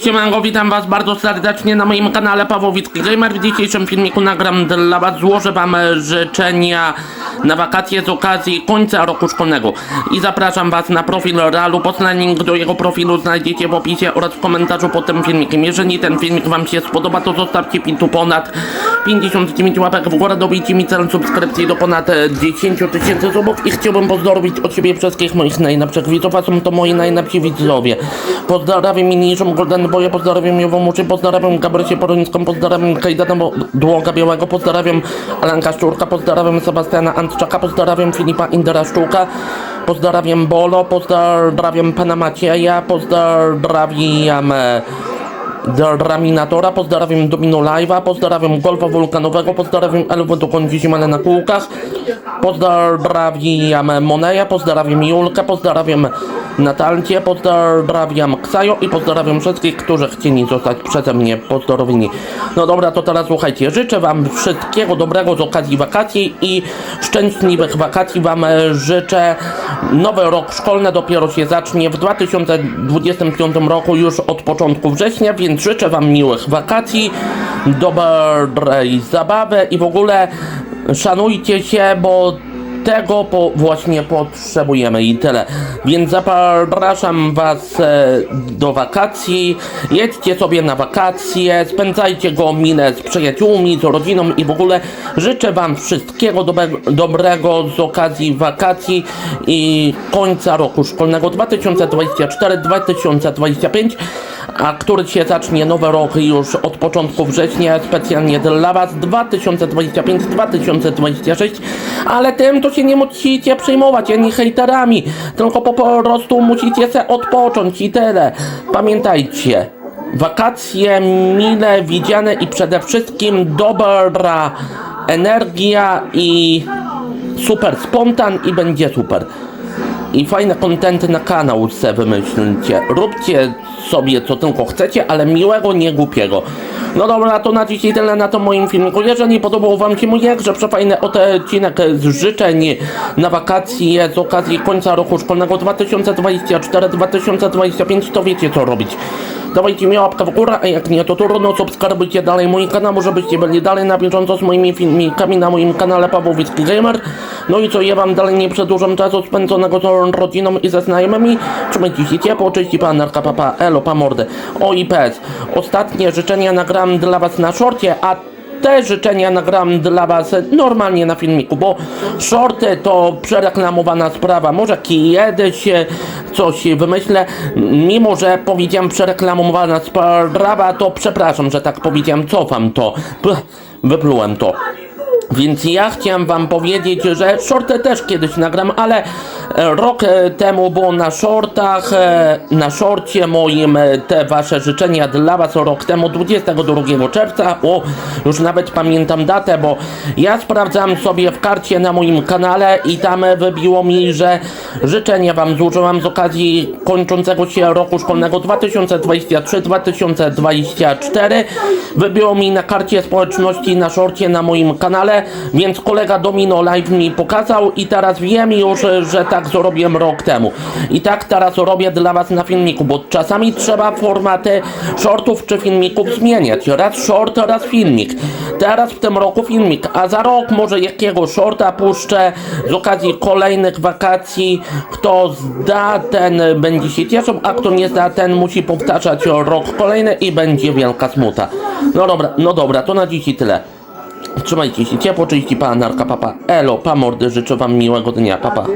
Siemanko, witam was bardzo serdecznie na moim kanale Pawłowicki Gamer. W dzisiejszym filmiku nagram dla was, złożę wam życzenia na wakacje z okazji końca roku szkolnego. I zapraszam was na profil Realu, Poznań link do jego profilu znajdziecie w opisie oraz w komentarzu pod tym filmikiem. Jeżeli ten filmik wam się spodoba, to zostawcie mi tu ponad 59 łapek w górę, dobijcie mi cel subskrypcji do ponad e, 10 tysięcy subów i chciałbym pozdrowić od siebie wszystkich moich najlepszych widzów, a są to moi najlepsi widzowie. Pozdrawiam mniejszą Golden Boya, pozdrawiam Jową Muczy, pozdrawiam Gabrysię Porońską, pozdrawiam Kajdana Dłoga Białego, pozdrawiam Alanka Szczurka, pozdrawiam Sebastiana Antczaka, pozdrawiam Filipa Indera Szczuka, pozdrawiam Bolo, pozdrawiam pana Macieja, pozdrawiam... e, Draminatora, pozdrawiam Domino Live'a, pozdrawiam Golfa Wulkanowego, pozdrawiam Elwę do zimane na kółkach, pozdrawiam Moneja, pozdrawiam Julkę, pozdrawiam Natalcie, pozdrawiam Ksajo i pozdrawiam wszystkich, którzy chcieli zostać przeze mnie pozdrowieni. No dobra, to teraz słuchajcie, życzę wam wszystkiego dobrego z okazji wakacji i szczęśliwych wakacji wam e, życzę. Nowy rok szkolny dopiero się zacznie w 2025 roku już od początku września, więc życzę wam miłych wakacji, dobrej zabawy i w ogóle szanujcie się, bo tego po, właśnie potrzebujemy i tyle. Więc zapraszam Was e, do wakacji. Jedźcie sobie na wakacje, spędzajcie go minę z przyjaciółmi, z rodziną i w ogóle życzę Wam wszystkiego dobre, dobrego z okazji wakacji i końca roku szkolnego 2024-2025 a który się zacznie nowy rok już od początku września specjalnie dla Was 2025-2026 ale tym to się nie musicie przejmować ani hejterami tylko po prostu musicie se odpocząć i tyle. Pamiętajcie wakacje mile widziane i przede wszystkim dobra energia i super spontan i będzie super i fajne kontenty na kanał se wymyślcie. Róbcie sobie co tylko chcecie, ale miłego, nie głupiego. No dobra, to na dzisiaj tyle na tym moim filmiku. Jeżeli podobał wam się mój jakże przefajny odcinek z życzeń na wakacje z okazji końca roku szkolnego 2024-2025, to wiecie co robić. Dawajcie mi łapkę w górę, a jak nie to trudno, subskrybujcie dalej mój kanał, żebyście byli dalej na bieżąco z moimi filmikami na moim kanale Pawłowicki Gamer. No i co, ja wam dalej nie przedłużam czasu spędzonego z rodziną i ze znajomymi. Trzymajcie się ciepło, cześć i panarka, papa, elo, pa mordy. O i pes. Ostatnie życzenia nagram dla was na szorcie, a te życzenia nagram dla Was normalnie na filmiku, bo shorty to przereklamowana sprawa. Może kiedyś coś wymyślę, mimo że powiedziałem przereklamowana sprawa, to przepraszam, że tak powiedziałem, cofam to, Pff, wyplułem to. Więc ja chciałem wam powiedzieć, że shorty też kiedyś nagram, ale e, rok e, temu było na shortach, e, na shorcie moim te wasze życzenia dla was rok temu 22 czerwca. O, już nawet pamiętam datę, bo ja sprawdzam sobie w karcie na moim kanale i tam wybiło mi, że życzenia wam złożyłam z okazji kończącego się roku szkolnego 2023-2024. Wybiło mi na karcie społeczności na shorcie na moim kanale, więc kolega Domino Live mi pokazał i teraz wiem już, że tak zrobiłem rok temu. I tak teraz robię dla was na filmiku, bo czasami trzeba formaty shortów czy filmików zmieniać. Raz short, raz filmik. Teraz w tym roku filmik, a za rok może jakiego shorta puszczę z okazji kolejnych wakacji. Kto zda, ten będzie się cieszył, a kto nie zda, ten musi powtarzać rok kolejny i będzie wielka smuta. No dobra, no dobra, to na dzisiaj tyle. Trzymajcie się ciepło, czyści pana narka, papa. Elo, pa mordy, życzę wam miłego dnia, papa.